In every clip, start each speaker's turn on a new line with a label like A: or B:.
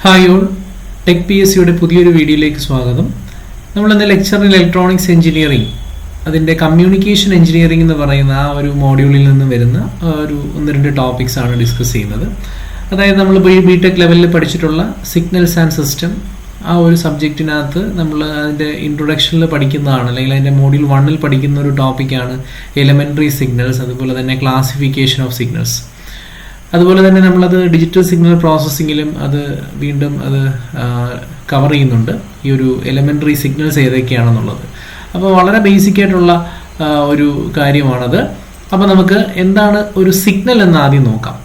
A: Hi all tech P S സിയുടെ പുതിയൊരു വീഡിയോയിലേക്ക് സ്വാഗതം. നമ്മൾ ഇന്ന് ലെക്ചറിൽ ഇലക്ട്രോണിക്സ് എഞ്ചിനീയറിംഗ് അതിന്റെ കമ്മ്യൂണിക്കേഷൻ എഞ്ചിനീയറിംഗ് എന്ന് പറയുന്ന ആ ഒരു മോഡ്യൂളിൽ നിന്ന് വരുന്ന ഒരു ഒന്ന് രണ്ട് ടോപ്പിക്സ് ആണ് ഡിസ്കസ് ചെയ്യുന്നത്. അതായത് നമ്മൾ ബി ടെക് ലെവലിൽ പഠിച്ചിട്ടുള്ള സിഗ്നൽസ് ആൻഡ് സിസ്റ്റം ആ ഒരു സബ്ജക്റ്റിനകത്ത് നമ്മൾ അതിന്റെ ഇൻട്രൊഡക്ഷനിൽ പഠിക്കുന്നതാണ് അല്ലെങ്കിൽ അതിന്റെ മോഡ്യൂൾ വണ്ണിൽ പഠിക്കുന്ന ഒരു ടോപ്പിക്കാണ് എലിമെന്ററി സിഗ്നൽസ് അതുപോലെ തന്നെ ക്ലാസിഫിക്കേഷൻ ഓഫ് സിഗ്നൽസ് അതുപോലെ തന്നെ നമ്മളത് ഡിജിറ്റൽ സിഗ്നൽ പ്രോസസ്സിങ്ങിലും അത് വീണ്ടും അത് കവർ ചെയ്യുന്നുണ്ട്. ഈ ഒരു എലമെന്ററി സിഗ്നൽസ് ഏതൊക്കെയാണെന്നുള്ളത്. അപ്പോൾ വളരെ ബേസിക് ആയിട്ടുള്ള ഒരു കാര്യമാണത്. അപ്പോൾ നമുക്ക് എന്താണ് ഒരു സിഗ്നൽ എന്ന് ആദ്യം നോക്കാം.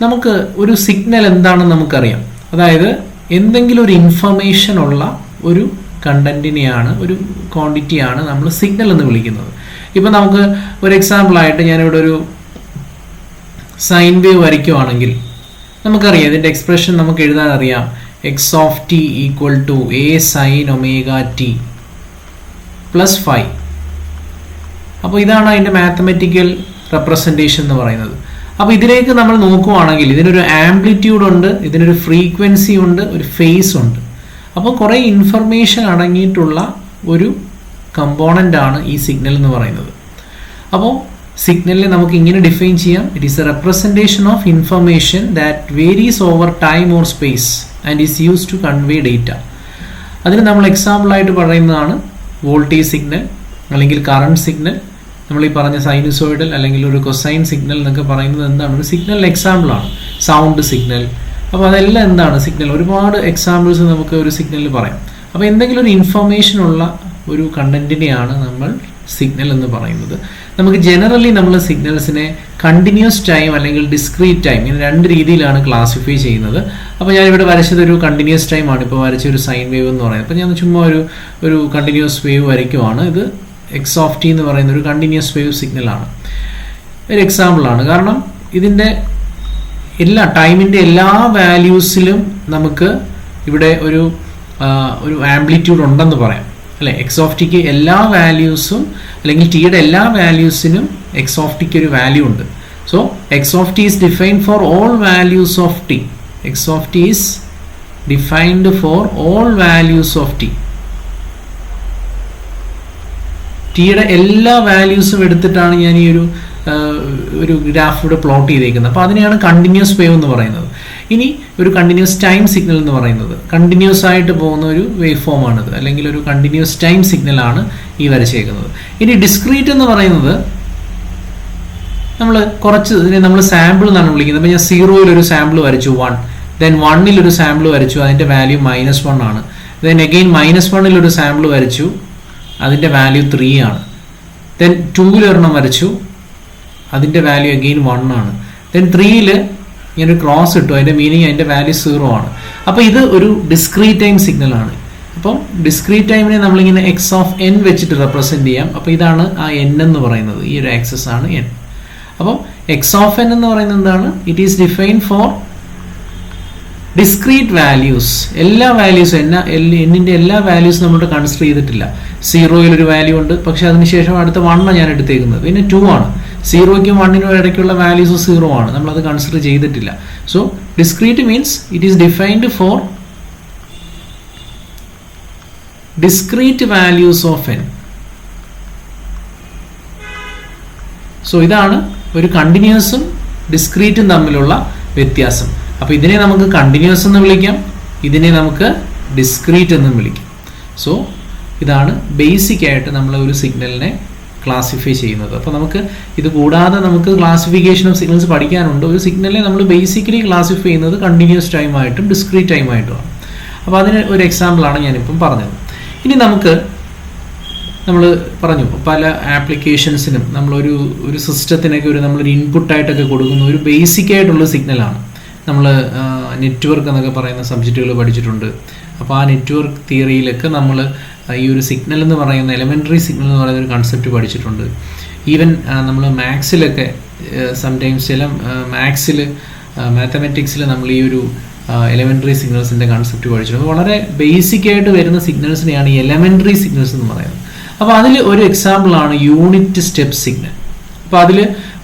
A: നമുക്ക് ഒരു സിഗ്നൽ എന്താണെന്ന് നമുക്കറിയാം. അതായത് എന്തെങ്കിലും ഒരു ഇൻഫർമേഷൻ ഉള്ള ഒരു കണ്ടന്റിനെയാണ് ഒരു ക്വാണ്ടിറ്റിയാണ് നമ്മൾ സിഗ്നൽ എന്ന് വിളിക്കുന്നത്. ഇപ്പം നമുക്ക് ഒരു എക്സാമ്പിളായിട്ട് ഞാനിവിടെ ഒരു സൈൻ വേവ് വരയ്ക്കുവാണെങ്കിൽ നമുക്കറിയാം ഇതിന്റെ എക്സ്പ്രഷൻ നമുക്ക് എഴുതാൻ അറിയാം. X of T equal to A sine omega T plus five അപ്പോൾ ഇതാണ് അതിന്റെ മാത്തമെറ്റിക്കൽ റെപ്രസെന്റേഷൻ എന്ന് പറയുന്നത്. അപ്പോൾ ഇതിലേക്ക് നമ്മൾ നോക്കുവാണെങ്കിൽ ഇതിനൊരു ആംപ്ലിറ്റ്യൂഡ് ഉണ്ട് ഇതിനൊരു ഫ്രീക്വൻസി ഉണ്ട് ഒരു ഫേസ് ഉണ്ട്. അപ്പോൾ കുറേ ഇൻഫർമേഷൻ അടങ്ങിയിട്ടുള്ള ഒരു കമ്പോണന്റ് ആണ് ഈ സിഗ്നൽ എന്ന് പറയുന്നത്. അപ്പോൾ സിഗ്നലിനെ നമുക്ക് ഇങ്ങനെ ഡിഫൈൻ ചെയ്യാം. It is a representation of information that varies over time or space and is use to convey data അതിന് നമ്മൾ എക്സാമ്പിളായിട്ട് പറയുന്നതാണ് വോൾട്ടേജ് സിഗ്നൽ അല്ലെങ്കിൽ കറണ്ട് സിഗ്നൽ നമ്മൾ ഈ പറഞ്ഞ സൈനുസോയിഡൽ അല്ലെങ്കിൽ ഒരു കൊസൈൻ സിഗ്നൽ എന്നൊക്കെ പറയുന്നത് എന്താണ്? ഒരു സിഗ്നൽ എക്സാമ്പിളാണ് സൗണ്ട് സിഗ്നൽ അപ്പോൾ അതെല്ലാം എന്താണ് സിഗ്നൽ ഒരുപാട് എക്സാമ്പിൾസ് നമുക്ക് ഒരു സിഗ്നലിൽ പറയാം. അപ്പോൾ എന്തെങ്കിലും ഒരു ഇൻഫർമേഷൻ ഉള്ള ഒരു കണ്ടന്റിനെയാണ് നമ്മൾ സിഗ്നൽ എന്ന് പറയുന്നത്. നമുക്ക് ജനറലി നമ്മൾ സിഗ്നൽസിനെ കണ്ടിന്യൂസ് ടൈം അല്ലെങ്കിൽ ഡിസ്ക്രീറ്റ് ടൈം ഇങ്ങനെ രണ്ട് രീതിയിലാണ് ക്ലാസിഫൈ ചെയ്യുന്നത്. അപ്പോൾ ഞാനിവിടെ വരച്ചത് ഒരു കണ്ടിന്യൂസ് ടൈം ആണ്. ഇപ്പോൾ വരച്ച ഒരു സൈൻ വേവ് എന്ന് പറയുന്നത്. അപ്പോൾ ഞാൻ ചുമ്മാ ഒരു ഒരു കണ്ടിന്യൂസ് വേവ് വരയ്ക്കുവാണ്. ഇത് എക്സ് ഓഫ് ടി എന്ന് പറയുന്ന ഒരു കണ്ടിന്യൂസ് വേവ് സിഗ്നലാണ് ഒരു എക്സാമ്പിളാണ് കാരണം ഇതിന്റെ എല്ലാ ടൈമിന്റെ എല്ലാ വാല്യൂസിലും നമുക്ക് ഇവിടെ ഒരു ഒരു ആംപ്ലിറ്റ്യൂഡ് ഉണ്ടെന്ന് പറയാം. അല്ലെ? എക്സ് ഓഫ് ടിക്ക് എല്ലാ വാല്യൂസും അല്ലെങ്കിൽ ടിയുടെ എല്ലാ വാല്യൂസിനും എക്സ് ഓഫ് ടിക്ക് ഒരു വാല്യൂ ഉണ്ട്. So x of t is defined for all values of t x of t is defined for all values of t ടിയുടെ എല്ലാ വാല്യൂസും എടുത്തിട്ടാണ് ഞാൻ ഈ ഒരു ഒരു ഗ്രാഫ് ഇവിടെ പ്ലോട്ട് ചെയ്തേക്കുന്നത്. അപ്പോൾ അതിനെയാണ് കണ്ടിന്യൂസ് വേവ് എന്ന് പറയുന്നത്. ഇനി ഒരു കണ്ടിന്യൂസ് ടൈം സിഗ്നൽ എന്ന് പറയുന്നത്. കണ്ടിന്യൂസ് ആയിട്ട് പോകുന്ന ഒരു വേവ് ഫോം ആണിത്. അല്ലെങ്കിൽ ഒരു കണ്ടിന്യൂസ് ടൈം സിഗ്നൽ ആണ് ഈ വരച്ചേക്കുന്നത്. ഇനി ഡിസ്ക്രീറ്റ് എന്ന് പറയുന്നത് നമ്മൾ കുറച്ച് ഇതിനെ നമ്മൾ സാമ്പിൾ എന്നാണ് വിളിക്കുന്നത്. അപ്പോൾ ഞാൻ സീറോയിൽ ഒരു സാമ്പിൾ വരച്ചു വൺ ദെൻ വണ്ണിൽ ഒരു സാമ്പിൾ വരച്ചു അതിന്റെ വാല്യൂ മൈനസ് വൺ ആണ്. ദെൻ അഗെയിൻ മൈനസ് വണ്ണിൽ ഒരു സാമ്പിൾ വരച്ചു അതിന്റെ വാല്യൂ ത്രീ ആണ്. ദെൻ ടൂവിൽ ഒരെണ്ണം വരച്ചു. അതിന്റെ വാല്യൂ അഗെയിൻ വൺ ആണ്. ദെൻ ത്രീയിൽ ഞാനൊരു ക്രോസ് ഇട്ടു. അതിന്റെ മീനിങ് അതിന്റെ വാല്യൂ സീറോ ആണ്. അപ്പോൾ ഇത് ഒരു ഡിസ്ക്രീറ്റ് ടൈം സിഗ്നൽ ആണ്. അപ്പം ഡിസ്ക്രീറ്റ് ടൈമിനെ നമ്മളിങ്ങനെ എക്സ് ഓഫ് എൻ വെച്ചിട്ട് റെപ്രസെന്റ് ചെയ്യാം. അപ്പോൾ ഇതാണ് ആ എൻ എന്ന് പറയുന്നത്. ഈ ഒരു ആക്സസ് ആണ് എൻ അപ്പം എക്സ് ഓഫ് എൻ എന്ന് പറയുന്നത് എന്താണ്? It is define for discrete values എല്ലാ വാല്യൂസും എന്നാ എന്നിന്റെ എല്ലാ വാല്യൂസും നമ്മൾ കൺസിഡർ ചെയ്തിട്ടില്ല. സീറോയിൽ ഒരു വാല്യൂ ഉണ്ട്. പക്ഷേ അതിനുശേഷം അടുത്ത വണ്ണാണ് ഞാൻ എടുത്തേക്കുന്നത്. പിന്നെ ടു ആണ്. സീറോയ്ക്കും വണ്ണിനും ഇടയ്ക്കുള്ള വാല്യൂസ് സീറോ ആണ്. നമ്മൾ അത് കൺസിഡർ ചെയ്തിട്ടില്ല. So discrete means it is defined for discrete values of n so ഇതാണ് ഒരു കണ്ടിന്യൂസും ഡിസ്ക്രീറ്റും തമ്മിലുള്ള വ്യത്യാസം. അപ്പോൾ ഇതിനെ നമുക്ക് കണ്ടിന്യൂസ് എന്ന് വിളിക്കാം. ഇതിനെ നമുക്ക് ഡിസ്ക്രീറ്റ് എന്നും വിളിക്കാം. സോ ഇതാണ് ബേസിക് ആയിട്ട് നമ്മൾ ഒരു സിഗ്നലിനെ ക്ലാസിഫൈ ചെയ്യുന്നത്. അപ്പോൾ നമുക്ക് ഇത് കൂടാതെ നമുക്ക് ക്ലാസിഫിക്കേഷൻ ഓഫ് സിഗ്നൽസ് പഠിക്കാനുണ്ട്. ഒരു സിഗ്നലിനെ നമ്മൾ ബേസിക്കലി ക്ലാസിഫൈ ചെയ്യുന്നത് കണ്ടിന്യൂസ് ടൈം ആയിട്ടും ഡിസ്ക്രീറ്റ് ടൈം ആയിട്ടുമാണ് അപ്പോൾ അതിന് ഒരു എക്സാമ്പിളാണ് ഞാനിപ്പം പറഞ്ഞത്. ഇനി നമുക്ക് നമ്മൾ പറഞ്ഞു പല ആപ്ലിക്കേഷൻസിനും നമ്മളൊരു ഒരു സിസ്റ്റത്തിനൊക്കെ ഒരു നമ്മളൊരു ഇൻപുട്ടായിട്ടൊക്കെ കൊടുക്കുന്ന ഒരു ബേസിക് ആയിട്ടുള്ള സിഗ്നലാണ് നമ്മൾ നെറ്റ്വർക്ക് എന്നൊക്കെ പറയുന്ന സബ്ജക്റ്റുകൾ പഠിച്ചിട്ടുണ്ട്. അപ്പോൾ ആ നെറ്റ്വർക്ക് തിയറിയിലൊക്കെ നമ്മൾ ഈ ഒരു സിഗ്നൽ എന്ന് പറയുന്ന എലമെന്ററി സിഗ്നൽ എന്ന് പറയുന്ന ഒരു കൺസെപ്റ്റ് പഠിച്ചിട്ടുണ്ട്. ഈവൻ നമ്മൾ മാത്സിലൊക്കെ സംടൈംസ് ചില മാത്സിൽ മാത്തമെറ്റിക്സിൽ നമ്മൾ ഈ ഒരു എലമെന്ററി സിഗ്നൽസിന്റെ കൺസെപ്റ്റ് പഠിച്ചിട്ടുണ്ട്. വളരെ ബേസിക് ആയിട്ട് വരുന്ന സിഗ്നൽസിനെയാണ് ഈ എലമെന്ററി സിഗ്നൽസ് എന്ന് പറയുന്നത്. അപ്പോൾ അതിൽ ഒരു എക്സാമ്പിളാണ് യൂണിറ്റ് സ്റ്റെപ്പ് സിഗ്നൽ അപ്പോൾ അതിൽ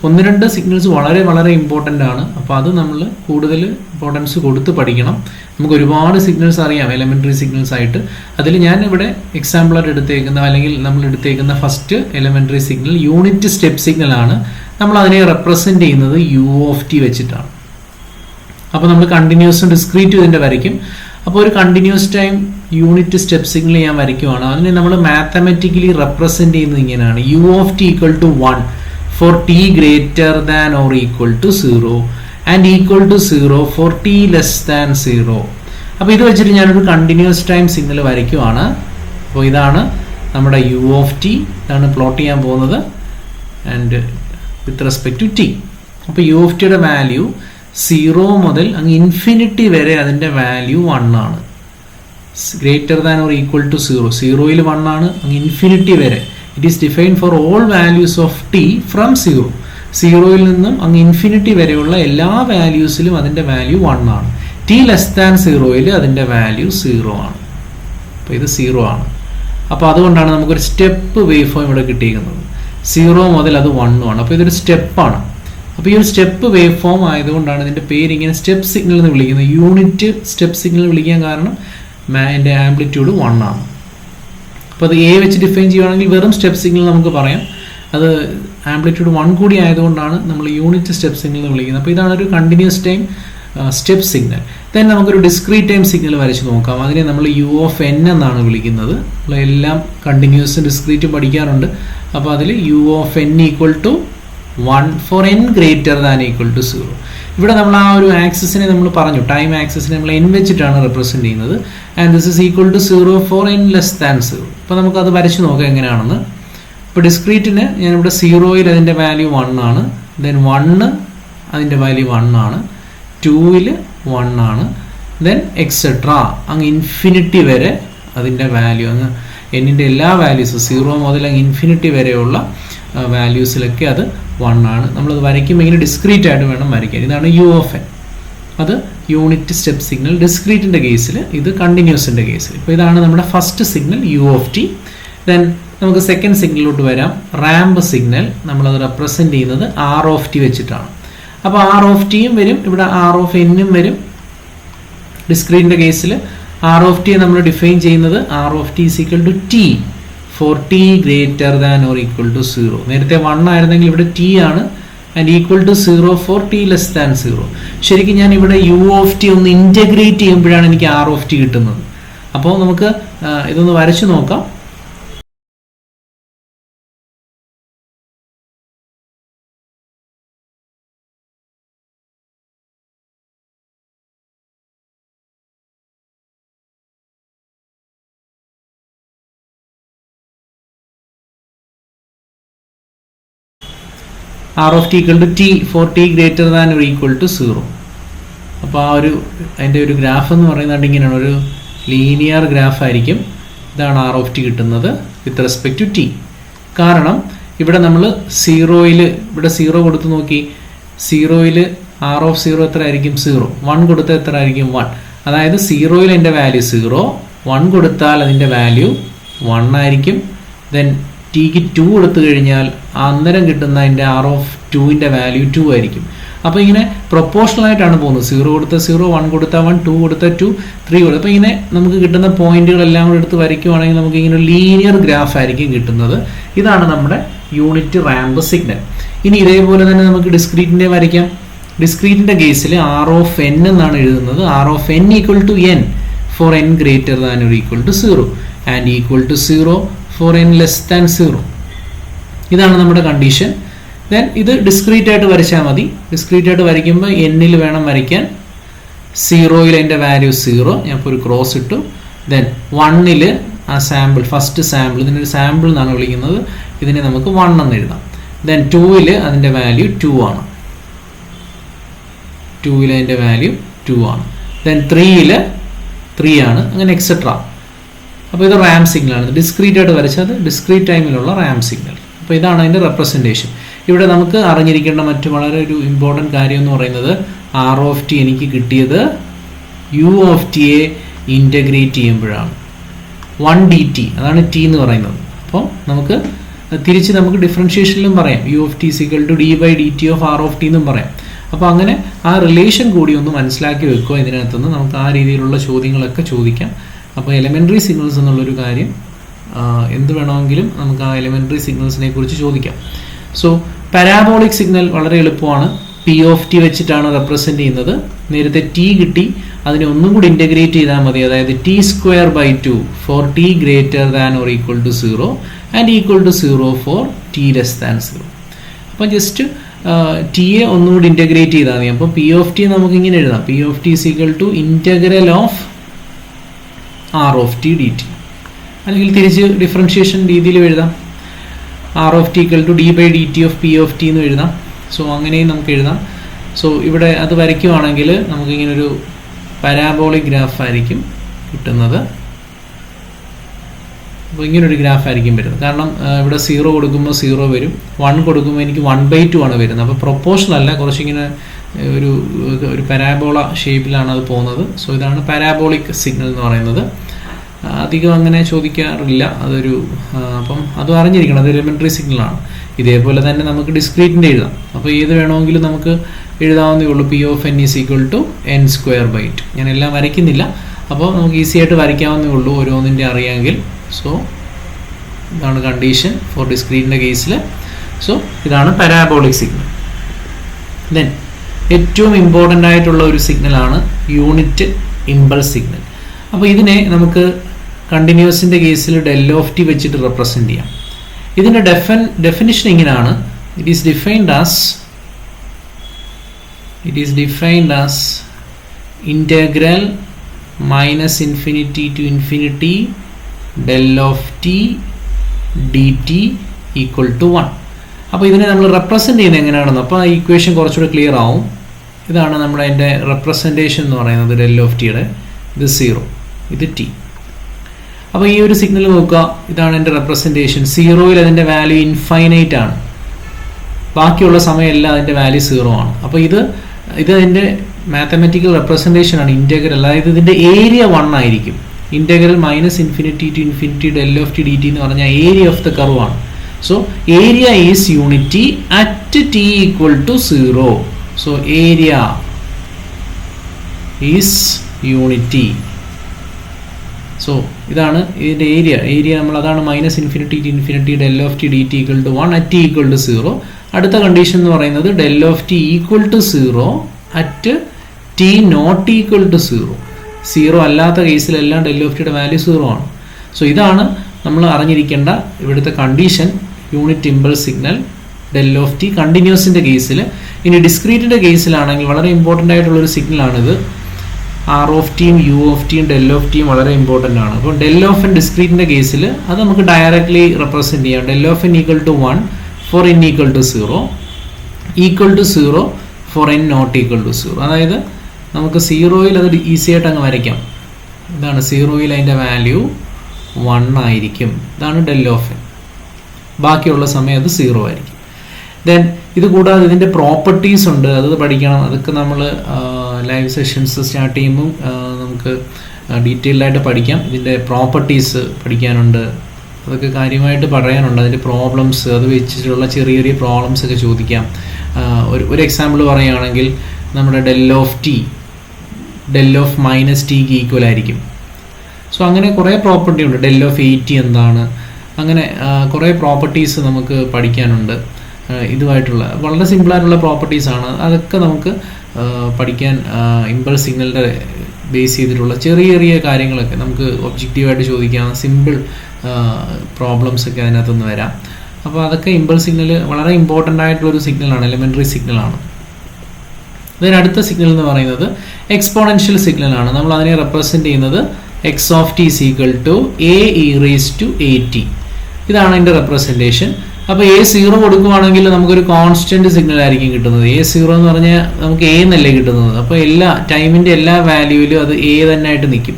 A: ഒന്ന് രണ്ട് സിഗ്നൽസ് വളരെ വളരെ ഇമ്പോർട്ടന്റ് ആണ്. അപ്പോൾ അത് നമ്മൾ കൂടുതൽ ഇമ്പോർട്ടൻസ് കൊടുത്ത് പഠിക്കണം. നമുക്ക് ഒരുപാട് സിഗ്നൽസ് അറിയാം എലമെന്ററി സിഗ്നൽസ് ആയിട്ട്. അതിൽ ഞാൻ ഇവിടെ എക്സാമ്പിളായിട്ട് എടുത്തേക്കുന്ന അല്ലെങ്കിൽ നമ്മൾ എടുത്തേക്കുന്ന first elementary signal unit step signal ആണ്. നമ്മൾ അതിനെ റെപ്രസെന്റ് ചെയ്യുന്നത് യു ഓഫ് ടി വെച്ചിട്ടാണ്. അപ്പോൾ നമ്മൾ കണ്ടിന്യൂസും ഡിസ്ക്രീറ്റ് ഇതിന്റെ വരയ്ക്കും. അപ്പോൾ ഒരു continuous time unit step signal ഞാൻ വരയ്ക്കുവാണ്. അതിനെ നമ്മൾ മാത്തമെറ്റിക്കലി റെപ്രസെന്റ് ചെയ്യുന്നത് ഇങ്ങനെയാണ്. U of t equal to one for t greater than or equal to zero and equal to zero for t less than zero അപ്പോൾ ഇത് വെച്ചിട്ട് ഞാനൊരു കണ്ടിന്യൂസ് ടൈം സിഗ്നൽ വരയ്ക്കുവാണ്. അപ്പോൾ ഇതാണ് നമ്മുടെ യു ഓഫ് ടി ഇതാണ് പ്ലോട്ട് ചെയ്യാൻ പോകുന്നത്. And with respect to t അപ്പോൾ യു ഓഫ് ടിയുടെ വാല്യൂ സീറോ മുതൽ അങ്ങ് ഇൻഫിനിറ്റി വരെ അതിന്റെ വാല്യൂ വൺ ആണ്. Greater than or equal to zero സീറോയിൽ വൺ ആണ് അങ്ങ് ഇൻഫിനിറ്റി വരെ. It is defined for all values of t from zero സീറോയിൽ നിന്നും അങ്ങ് ഇൻഫിനിറ്റി വരെയുള്ള എല്ലാ വാല്യൂസിലും അതിന്റെ വാല്യൂ വൺ ആണ്. ടി ലെസ് ദാൻ സീറോയിൽ അതിന്റെ വാല്യൂ സീറോ ആണ്. അപ്പോൾ ഇത് സീറോ ആണ്. അപ്പോൾ അതുകൊണ്ടാണ് നമുക്കൊരു സ്റ്റെപ്പ് വേവ് ഫോം ഇവിടെ കിട്ടിയിരിക്കുന്നത്. സീറോ മുതൽ അത് വണ്ണും ആണ്. അപ്പോൾ ഇതൊരു സ്റ്റെപ്പാണ് അപ്പോൾ ഈ ഒരു സ്റ്റെപ്പ് വേവ് ഫോം ആയതുകൊണ്ടാണ് ഇതിന്റെ പേര് ഇങ്ങനെ സ്റ്റെപ്പ് സിഗ്നൽ എന്ന് വിളിക്കുന്നത്. യൂണിറ്റ് സ്റ്റെപ്പ് സിഗ്നൽ വിളിക്കാൻ കാരണം എന്റെ ആംപ്ലിറ്റ്യൂഡ് വൺ ആണ്. അപ്പോൾ അത് എ വെച്ച് ഡിഫൈൻ ചെയ്യുകയാണെങ്കിൽ വെറും സ്റ്റെപ്പ് സിഗ്നൽ നമുക്ക് പറയാം. അത് ആംപ്ലിറ്റ്യൂഡ് വൺ കൂടി ആയതുകൊണ്ടാണ് നമ്മൾ യൂണിറ്റ് സ്റ്റെപ്പ് സിഗ്നൽ എന്ന് വിളിക്കുന്നത്. അപ്പോൾ ഇതാണ് ഒരു continuous time step signal then നമുക്കൊരു ഡിസ്ക്രീറ്റ് ടൈം സിഗ്നൽ വരച്ച് നോക്കാം. അതിനെ നമ്മൾ യു ഓഫ് എൻ എന്നാണ് വിളിക്കുന്നത്. നമ്മൾ എല്ലാം കണ്ടിന്യൂസ് ഡിസ്ക്രീറ്റ് പഠിക്കാറുണ്ട്. അപ്പോൾ അതിൽ u of n equal to one for n greater than equal to zero ഇവിടെ നമ്മൾ ആ ഒരു ആക്സിസിനെ നമ്മൾ പറഞ്ഞു. ടൈം ആക്സിസിനെ നമ്മൾ എൻ വെച്ചിട്ടാണ് റെപ്രസെന്റ് ചെയ്യുന്നത്. And this is equal to zero for n less than zero അപ്പോൾ നമുക്കത് വരച്ച് നോക്കാം എങ്ങനെയാണെന്ന്. ഇപ്പോൾ ഡിസ്ക്രീറ്റിന് ഞാനിവിടെ സീറോയിൽ അതിന്റെ വാല്യൂ വൺ ആണ്. ദെൻ വണ്ണ് അതിന്റെ വാല്യൂ വൺ ആണ്. ടൂവിൽ വൺ ആണ്. ദെൻ എക്സെട്ര അങ്ങ് ഇൻഫിനിറ്റി വരെ അതിന്റെ വാല്യൂ അങ്ങ് എന്നിന്റെ എല്ലാ വാല്യൂസും സീറോ മുതൽ ഇൻഫിനിറ്റി വരെയുള്ള വാല്യൂസിലൊക്കെ അത് വൺ ആണ്. നമ്മളത് വരയ്ക്കുമ്പോൾ ഇങ്ങനെ ഡിസ്ക്രീറ്റ് ആയിട്ട് വേണം വരയ്ക്കാൻ. ഇതാണ് യു ഓഫ് എൻ അത് യൂണിറ്റ് സ്റ്റെപ്പ് സിഗ്നൽ ഡിസ്ക്രീറ്റിന്റെ കേസിൽ ഇത് കണ്ടിന്യൂസിന്റെ കേസിൽ ഇപ്പോൾ ഇതാണ് നമ്മുടെ first signal u of t then നമുക്ക് സെക്കൻഡ് സിഗ്നലിലോട്ട് വരാം. റാമ്പ് സിഗ്നൽ നമ്മളത് റെപ്രസെന്റ് ചെയ്യുന്നത് ആർ ഓഫ് ടി വെച്ചിട്ടാണ്. അപ്പോൾ ആർ ഓഫ് ടിയും വരും ഇവിടെ ആർ ഓഫ് എന്നും വരും. ഡിസ്ക്രീറ്റിന്റെ കേസിൽ ആർ ഓഫ് ടി നമ്മൾ ഡിഫൈൻ ചെയ്യുന്നത് r of t equal to t for t greater than or equal to zero നേരത്തെ വൺ ആയിരുന്നെങ്കിൽ ഇവിടെ ടി ആണ്. And equal to zero for t less than zero ശരിക്കും ഞാൻ ഇവിടെ യു ഓഫ് ടി ഒന്ന് ഇന്റഗ്രേറ്റ് ചെയ്യുമ്പോഴാണ് എനിക്ക് ആർ ഓഫ് ടി കിട്ടുന്നത്. അപ്പോൾ നമുക്ക് ഇതൊന്ന് വരച്ചു നോക്കാം. R of t equal to t for t greater than ഒരു ഈക്വൽ ടു സീറോ അപ്പോൾ ആ ഒരു അതിന്റെ ഒരു ഗ്രാഫ് എന്ന് പറയുന്നത് ഇങ്ങനെയാണ്. ഒരു ലീനിയർ ഗ്രാഫ് ആയിരിക്കും. ഇതാണ് ആർ ഓഫ് ടി കിട്ടുന്നത് വിത്ത് റെസ്പെക്ട് ടു ടി കാരണം ഇവിടെ നമ്മൾ സീറോയിൽ ഇവിടെ സീറോ കൊടുത്ത് നോക്കി. സീറോയിൽ ആർ ഓഫ് സീറോ എത്ര ആയിരിക്കും? സീറോ വൺ കൊടുത്താൽ എത്ര ആയിരിക്കും? വൺ അതായത് സീറോയിൽ എന്റെ വാല്യൂ സീറോ വൺ കൊടുത്താൽ അതിന്റെ വാല്യൂ വൺ ആയിരിക്കും. ദെൻ ടിക്ക് ടു എടുത്തു കഴിഞ്ഞാൽ അന്നേരം കിട്ടുന്ന അതിന്റെ ആർ ഓഫ് ടുവിന്റെ വാല്യൂ ടു ആയിരിക്കും. അപ്പോൾ ഇങ്ങനെ പ്രൊപ്പോർഷണൽ ആയിട്ടാണ് പോകുന്നത്. സീറോ കൊടുത്ത സീറോ വൺ കൊടുത്ത വൺ ടു കൊടുത്ത ടു ത്രീ കൊടുത്ത അപ്പോൾ ഇങ്ങനെ നമുക്ക് കിട്ടുന്ന പോയിന്റുകളെല്ലാം കൂടെ എടുത്ത് വരയ്ക്കുവാണെങ്കിൽ നമുക്ക് ഇങ്ങനെ ലീനിയർ ഗ്രാഫ് ആയിരിക്കും കിട്ടുന്നത്. ഇതാണ് നമ്മുടെ യൂണിറ്റ് റാമ്പ് സിഗ്നൽ ഇനി ഇതേപോലെ തന്നെ നമുക്ക് ഡിസ്ക്രീറ്റിന്റെ വരയ്ക്കാം. ഡിസ്ക്രീറ്റിന്റെ കേസിൽ ആർ ഓഫ് എൻ എന്നാണ് എഴുതുന്നത്. R of n equal to n for n greater than ഒരു equal to zero and equal to zero for n less than zero ഇതാണ് നമ്മുടെ കണ്ടീഷൻ ദെൻ ഇത് ഡിസ്ക്രീറ്റ് ആയിട്ട് വരച്ചാൽ മതി. ഡിസ്ക്രീറ്റ് ആയിട്ട് വരയ്ക്കുമ്പോൾ എന്നിൽ വേണം വരയ്ക്കാൻ. സീറോയിൽ എന്റെ വാല്യൂ സീറോ ഞാൻ ഇപ്പോൾ ഒരു ക്രോസ് ഇട്ടു. ദെൻ വണ്ണിൽ ആ സാമ്പിൾ ഫസ്റ്റ് സാമ്പിൾ ഇതിനൊരു സാമ്പിൾ എന്നാണ് വിളിക്കുന്നത്. ഇതിനെ നമുക്ക് വൺ എന്ന് എഴുതാം. ദെൻ ടൂവിൽ അതിന്റെ വാല്യൂ ടു ആണ്. ടൂവിൽ അതിന്റെ വാല്യൂ ടു ആണ്. ദെൻ ത്രീയിൽ ത്രീ ആണ്. അങ്ങനെ എക്സെട്ര അപ്പോൾ ഇത് റാം സിഗ്നലാണ്. ഡിസ്ക്രീറ്റ് ആയിട്ട് വരച്ചത് ഡിസ്ക്രീറ്റ് ടൈമിലുള്ള റാം സിഗ്നൽ. അപ്പോൾ ഇതാണ് അതിന്റെ റെപ്രസെന്റേഷൻ. ഇവിടെ നമുക്ക് അറിഞ്ഞിരിക്കേണ്ട മറ്റു വളരെ ഒരു ഇമ്പോർട്ടന്റ് കാര്യം എന്ന് പറയുന്നത് ആർ ഓഫ് ടി എനിക്ക് കിട്ടിയത് u of t a integrate ചെയ്യുമ്പോഴാണ്. വൺ ഡി ടി അതാണ് ടി എന്ന് പറയുന്നത്. അപ്പോൾ നമുക്ക് തിരിച്ച് നമുക്ക് ഡിഫറൻഷ്യേഷനിലും പറയാം. U of t is equal to d by d t of r of t എന്നും പറയാം. അപ്പോൾ അങ്ങനെ ആ റിലേഷൻ കൂടി ഒന്ന് മനസ്സിലാക്കി വെക്കുക. ഇതിനകത്തുനിന്ന് നമുക്ക് ആ രീതിയിലുള്ള ചോദ്യങ്ങളൊക്കെ ചോദിക്കാം. അപ്പോൾ എലിമെന്ററി സിഗ്നൽസ് എന്നുള്ളൊരു കാര്യം എന്ത് വേണമെങ്കിലും നമുക്ക് ആ എലിമെന്ററി സിഗ്നൽസിനെ കുറിച്ച് ചോദിക്കാം. സോ പാരാബോളിക് സിഗ്നൽ വളരെ എളുപ്പമാണ്. പി ഓഫ് ടി വെച്ചിട്ടാണ് റെപ്രസെന്റ് ചെയ്യുന്നത്. നേരത്തെ ടി കിട്ടി അതിനെ ഒന്നും കൂടി ഇന്റഗ്രേറ്റ് ചെയ്താൽ മതി. അതായത് t square by two for t greater than or equal to zero and equal to zero for t less than zero അപ്പോൾ ജസ്റ്റ് ടിയെ ഒന്നുകൂടി ഇന്റഗ്രേറ്റ് ചെയ്താൽ മതി. അപ്പോൾ പി ഓഫ് ടി നമുക്ക് ഇങ്ങനെ എഴുതാം. P of t is equal to integral of r of t d t അല്ലെങ്കിൽ തിരിച്ച് ഡിഫറൻഷിയേഷൻ രീതിയിൽ എഴുതാം. R of t equal to d by d t of p of t എന്ന് എഴുതാം. സോ അങ്ങനെയും നമുക്ക് എഴുതാം. സോ ഇവിടെ അത് വരയ്ക്കുവാണെങ്കിൽ നമുക്കിങ്ങനൊരു പരാബോളിക് ഗ്രാഫ് ആയിരിക്കും കിട്ടുന്നത്. അപ്പോൾ ഇങ്ങനൊരു ഗ്രാഫ് ആയിരിക്കും വരുന്നത്. കാരണം ഇവിടെ സീറോ കൊടുക്കുമ്പോൾ സീറോ വരും. വൺ കൊടുക്കുമ്പോൾ എനിക്ക് വൺ ബൈ ടു ആണ് വരുന്നത്. അപ്പോൾ പ്രൊപ്പോഷണൽ അല്ല. കുറച്ചിങ്ങനെ ഒരു ഒരു പരാബോള ഷേപ്പിലാണ് അത് പോകുന്നത്. സോ ഇതാണ് പാരാബോളിക് സിഗ്നൽ എന്ന് പറയുന്നത്. അധികം അങ്ങനെ ചോദിക്കാറില്ല. അതൊരു അപ്പം അത് അറിഞ്ഞിരിക്കണം. അത് എലിമെന്ററി സിഗ്നലാണ് ഇതേപോലെ തന്നെ നമുക്ക് ഡിസ്ക്രീറ്റിന്റെ എഴുതാം. അപ്പോൾ ഏത് വേണമെങ്കിലും നമുക്ക് എഴുതാവുന്നേ ഉള്ളൂ. P of n is equal to n square by two ഞാൻ എല്ലാം വരയ്ക്കുന്നില്ല. അപ്പോൾ നമുക്ക് ഈസി ആയിട്ട് വരയ്ക്കാവുന്നേ ഉള്ളൂ ഓരോന്നിന്റെ അറിയാമെങ്കിൽ. സോ ഇതാണ് കണ്ടീഷൻ ഫോർ ഡിസ്ക്രീറ്റിന്റെ കേസിൽ സോ ഇതാണ് പാരാബോളിക് സിഗ്നൽ ദെൻ ഏറ്റവും ഇമ്പോർട്ടന്റ് ആയിട്ടുള്ള ഒരു സിഗ്നലാണ് യൂണിറ്റ് ഇമ്പൾസ് സിഗ്നൽ അപ്പോൾ ഇതിനെ നമുക്ക് കണ്ടിന്യൂസിന്റെ കേസിൽ ഡെൽ ഓഫ് ടി വെച്ചിട്ട് റെപ്രസെന്റ് ചെയ്യാം. ഇതിന്റെ ഡെഫൻ ഡെഫിനിഷൻ ഇങ്ങനെയാണ്. It is defined as it is defined as integral minus infinity to infinity del of t d t equal to one അപ്പോൾ ഇതിനെ നമ്മൾ റെപ്രസെന്റ് ചെയ്യുന്നത് എങ്ങനെയാണെന്ന്? അപ്പോൾ ആ ഇക്വേഷൻ കുറച്ചുകൂടെ ക്ലിയർ ആവും. ഇതാണ് നമ്മുടെ അതിന്റെ റെപ്രസെന്റേഷൻ എന്ന് പറയുന്നത് ഡെൽ ഓഫ് ടിയുടെ ഇത് സീറോ ഇത് ടി അപ്പോൾ ഈ ഒരു സിഗ്നൽ നോക്കുക. ഇതാണ് എന്റെ റെപ്രസെന്റേഷൻ സീറോയിൽ അതിന്റെ വാല്യൂ ഇൻഫൈനൈറ്റ് ആണ്. ബാക്കിയുള്ള സമയമെല്ലാം അതിന്റെ വാല്യൂ സീറോ ആണ്. അപ്പോൾ ഇത് ഇത് അതിന്റെ മാത്തമാറ്റിക്കൽ റെപ്രസെന്റേഷൻ ആണ്. ഇന്റഗ്രൽ അതായത് ഇതിന്റെ ഏരിയ വൺ ആയിരിക്കും. Integral minus infinity to infinity del of t d t എന്ന് പറഞ്ഞാൽ ഏരിയ ഓഫ് ദ കർവ് ആണ്. So area is unity at t equal to zero so area is unity so ഇതാണ് ഇതിന്റെ area area നമ്മൾ അതാണ് minus infinity to infinity del of t d t equal to one at equal to zero അടുത്ത condition എന്ന് പറയുന്നത് del of t equal to zero at t not equal to zero zero അല്ലാത്ത കേസിലെല്ലാം del of ടിയുടെ value zero ആണ്. So ഇതാണ് നമ്മൾ അറിഞ്ഞിരിക്കേണ്ട ഇവിടുത്തെ condition unit impulse signal del of t കണ്ടിന്യൂസിന്റെ കേസിൽ ഇനി ഡിസ്ക്രീറ്റിന്റെ കേസിലാണെങ്കിൽ വളരെ ഇമ്പോർട്ടന്റ് ആയിട്ടുള്ളൊരു സിഗ്നലാണിത് ആർ ഓഫ് ടിയും യു ഓഫ് ടിയും ഡെൽ ഓഫ് ടിയും വളരെ ഇമ്പോർട്ടന്റ് ആണ്. അപ്പോൾ ഡെൽ ഓഫ് എൻ ഡിസ്ക്രീറ്റിന്റെ കേസിൽ അത് നമുക്ക് ഡയറക്റ്റ്ലി റെപ്രസെന്റ് ചെയ്യാം. Del of n equal to one for n equal to zero equal to zero for n not equal to zero അതായത് നമുക്ക് സീറോയിൽ അത് ഈസി ആയിട്ട് അങ്ങ് വരയ്ക്കാം. ഇതാണ് സീറോയിൽ അതിന്റെ വാല്യൂ വൺ ആയിരിക്കും. ഇതാണ് ഡെൽ ഓഫ് എൻ ബാക്കിയുള്ള സമയം അത് സീറോ ആയിരിക്കും. ദെൻ ഇത് കൂടാതെ ഇതിന്റെ പ്രോപ്പർട്ടീസ് ഉണ്ട്. അത് പഠിക്കണം. അതൊക്കെ നമ്മൾ ലൈവ് സെഷൻസ് സ്റ്റാർട്ട് ചെയ്യുമ്പം നമുക്ക് ഡീറ്റെയിൽഡ് ആയിട്ട് പഠിക്കാം. ഇതിന്റെ പ്രോപ്പർട്ടീസ് പഠിക്കാനുണ്ട്. അതൊക്കെ കാര്യമായിട്ട് പറയാനുണ്ട്. അതിന്റെ പ്രോബ്ലംസ് അത് വെച്ചിട്ടുള്ള ചെറിയ ചെറിയ പ്രോബ്ലംസ് ഒക്കെ ചോദിക്കാം. ഒരു ഒരു എക്സാമ്പിൾ പറയുകയാണെങ്കിൽ നമ്മുടെ del of t del of minus tick equal ആയിരിക്കും. സോ അങ്ങനെ കുറേ പ്രോപ്പർട്ടി ഉണ്ട്. ഡെൽ ഓഫ് എയ്റ്റി എന്താണ്? അങ്ങനെ കുറേ പ്രോപ്പർട്ടീസ് നമുക്ക് പഠിക്കാനുണ്ട്. ഇതുമായിട്ടുള്ള വളരെ സിമ്പിളായിട്ടുള്ള പ്രോപ്പർട്ടീസ് ആണ്. അതൊക്കെ നമുക്ക് പഠിക്കാൻ ഇമ്പൾസ് സിഗ്നലിന്റെ ബേസ് ചെയ്തിട്ടുള്ള ചെറിയ ചെറിയ കാര്യങ്ങളൊക്കെ നമുക്ക് ഒബ്ജക്റ്റീവായിട്ട് ചോദിക്കാം. സിമ്പിൾ പ്രോബ്ലംസ് ഒക്കെ അതിനകത്തുനിന്ന് വരാം. അപ്പോൾ അതൊക്കെ ഇമ്പൾസ് സിഗ്നൽ വളരെ ഇമ്പോർട്ടന്റ് ആയിട്ടുള്ളൊരു സിഗ്നലാണ് എലിമെന്ററി സിഗ്നലാണ്. ഇതിന് അടുത്ത സിഗ്നൽ എന്ന് പറയുന്നത് എക്സ്പോണൻഷ്യൽ സിഗ്നലാണ്. നമ്മൾ അതിനെ റെപ്രസെന്റ് ചെയ്യുന്നത് x of t is equal to a e raise to a t ഇതാണ് അതിന്റെ റെപ്രസെന്റേഷൻ അപ്പോൾ എ സീറോ കൊടുക്കുവാണെങ്കിൽ നമുക്കൊരു കോൺസ്റ്റന്റ് സിഗ്നൽ ആയിരിക്കും കിട്ടുന്നത്. എ സീറോ എന്ന് പറഞ്ഞാൽ നമുക്ക് എ എന്നല്ലേ കിട്ടുന്നത്. അപ്പോൾ എല്ലാ ടൈമിന്റെ എല്ലാ വാല്യൂവിലും അത് എ തന്നെ ആയിട്ട് നിൽക്കും.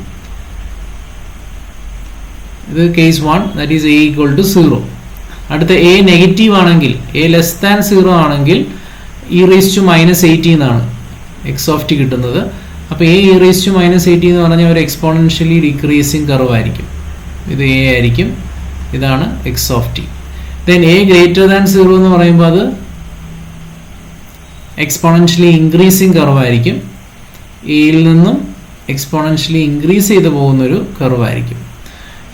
A: ഇത് case one that is a equal to zero അടുത്ത എ നെഗറ്റീവ് ആണെങ്കിൽ എ ലെസ് ദാൻ സീറോ ആണെങ്കിൽ e raise to minus a t എന്നാണ് എക്സ് ഓഫ് ടി കിട്ടുന്നത്. അപ്പോൾ a e raise to minus a t എന്ന് പറഞ്ഞാൽ ഒരു എക്സ്പോണൻഷ്യലി ഡിക്രീസിങ് കർവ് ആയിരിക്കും. ഇത് എ ആയിരിക്കും. ഇതാണ് x of t then a greater than zero എന്ന് പറയുമ്പോൾ അത് എക്സ്പോണൻഷ്യലി ഇൻക്രീസിങ് കർവ് ആയിരിക്കും. എയിൽ നിന്നും എക്സ്പോണൻഷ്യലി ഇൻക്രീസ് ചെയ്ത് പോകുന്നൊരു കർവ് ആയിരിക്കും.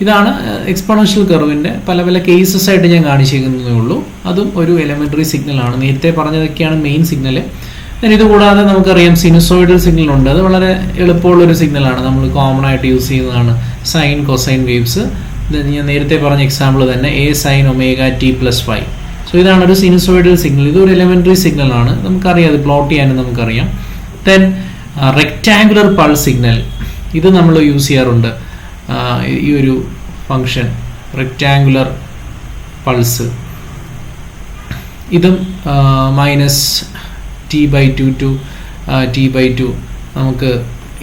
A: ഇതാണ് എക്സ്പോണൻഷ്യൽ കർവിന്റെ പല പല കേസസ് ആയിട്ട് ഞാൻ കാണിച്ചിരിക്കുന്നതേ ഉള്ളൂ. അതും ഒരു എലമെന്ററി സിഗ്നലാണ് നേരത്തെ പറഞ്ഞതൊക്കെയാണ് മെയിൻ സിഗ്നൽ ഇത് കൂടാതെ നമുക്കറിയാം സിനുസോയിഡൽ സിഗ്നൽ ഉണ്ട്. അത് വളരെ എളുപ്പമുള്ളൊരു സിഗ്നലാണ് നമ്മൾ കോമൺ ആയിട്ട് യൂസ് ചെയ്യുന്നതാണ് സൈൻ കൊസൈൻ വേവ്സ് ഞാൻ നേരത്തെ പറഞ്ഞ എക്സാമ്പിൾ തന്നെ a sine omega t plus five so ഇതാണ് ഒരു സിനുസോയിഡൽ സിഗ്നൽ ഇത് ഒരു സിഗ്നൽ ആണ്. നമുക്കറിയാം അത് പ്ലോട്ട് ചെയ്യാനും നമുക്കറിയാം. ദെൻ റെക്റ്റാങ്കുലർ പൾസ് സിഗ്നൽ ഇത് നമ്മൾ യൂസ് ചെയ്യാറുണ്ട്. ഈ ഒരു ഫങ്ഷൻ റെക്റ്റാങ്കുലർ പൾസ് ഇതും minus t by two to t by two നമുക്ക്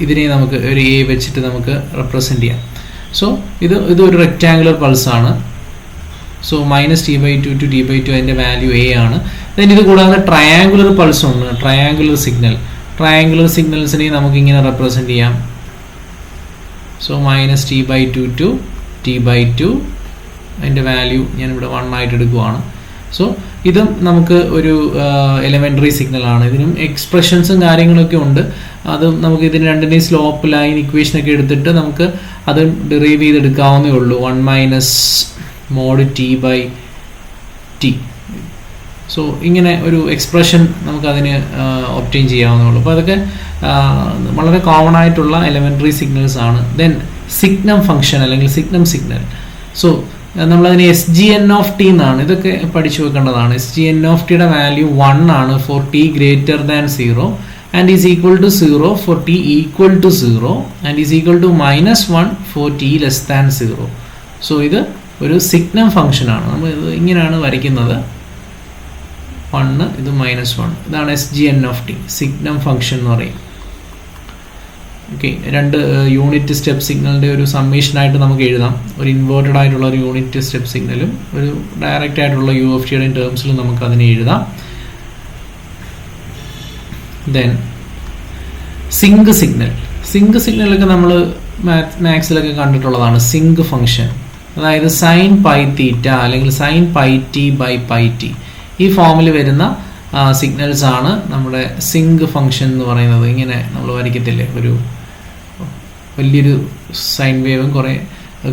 A: ഇതിനെ നമുക്ക് ഒരു എ വെച്ചിട്ട് നമുക്ക് റെപ്രസെന്റ് ചെയ്യാം. സോ ഇത് ഇതൊരു rectangular പൾസാണ് so minus t by two to t by two അതിന്റെ വാല്യൂ എ ആണ്. ദെൻ ഇത് കൂടാതെ ട്രയാങ്കുലർ പൾസ് ഉണ്ട്. ട്രയാങ്കുലർ സിഗ്നൽ ട്രയാങ്കുലർ സിഗ്നൽസിനെ നമുക്കിങ്ങനെ റെപ്രസെന്റ് റെപ്രസെന്റ് ചെയ്യാം. So minus t by two to t by two അതിന്റെ വാല്യൂ ഞാനിവിടെ വൺ ആയിട്ട് എടുക്കുവാണ്. സോ ഇതും നമുക്ക് ഒരു എലിമെന്ററി ആണ്. ഇതിനും എക്സ്പ്രഷൻസും കാര്യങ്ങളൊക്കെ ഉണ്ട്. അത് നമുക്ക് ഇതിന് രണ്ടിന്റെയും സ്ലോപ്പ് ലൈൻ ഇക്വേഷനൊക്കെ എടുത്തിട്ട് നമുക്ക് അത് ഡിറൈവ് ചെയ്തെടുക്കാവുന്നേ ഉള്ളൂ. One minus mod t by t so ഇങ്ങനെ ഒരു എക്സ്പ്രഷൻ നമുക്കതിന് ഒപ്റ്റെയിൻ ചെയ്യാവുന്നേ ഉള്ളൂ. അപ്പോൾ അതൊക്കെ വളരെ കോമൺ ആയിട്ടുള്ള എലിമെന്ററി സിഗ്നൽസ് ആണ്. ദെൻ സിഗ്നം ഫംഗ്ഷൻ അല്ലെങ്കിൽ സിഗ്നം സിഗ്നൽ സോ നമ്മളതിന് s g n of t എന്നാണ്. ഇതൊക്കെ പഠിച്ചു വെക്കേണ്ടതാണ്. എസ് ജി എൻ ഓഫ് ടിയുടെ വാല്യൂ വൺ ആണ് for t greater than zero and is equal to zero for t equal to zero and is equal to minus one for t less than zero so ഇത് ഒരു signum ആണ്. നമ്മൾ ഇത് ഇങ്ങനെയാണ് വരയ്ക്കുന്നത്. One ഇത് minus one ഇതാണ് s g n of t signum function എന്ന് പറയും ഓക്കെ രണ്ട് യൂണിറ്റ് സ്റ്റെപ്പ് സിഗ്നലിന്റെ ഒരു സമ്മേഷനായിട്ട് നമുക്ക് എഴുതാം. ഒരു ഇൻവേർട്ടഡ് ആയിട്ടുള്ള ഒരു യൂണിറ്റ് സ്റ്റെപ്പ് സിഗ്നലും ഒരു ഡയറക്റ്റ് ആയിട്ടുള്ള യു എഫ് ടിയുടെ ടേംസിലും നമുക്ക് അതിനെ എഴുതാം. ദെൻ സിങ്ക് സിഗ്നൽ സിങ്ക് സിഗ്നലൊക്കെ നമ്മൾ മാത്സിലൊക്കെ കണ്ടിട്ടുള്ളതാണ്. സിങ്ക് ഫംഗ്ഷൻ അതായത് സൈൻ പൈ തീറ്റ അല്ലെങ്കിൽ sine pi t by pi t ഈ ഫോമിൽ വരുന്ന സിഗ്നൽസ് ആണ് നമ്മുടെ സിങ്ക് ഫംഗ്ഷൻ എന്ന് പറയുന്നത്. ഇങ്ങനെ നമ്മൾ വരയ്ക്കത്തില്ലേ? ഒരു വലിയൊരു സൈൻ വേവും കുറേ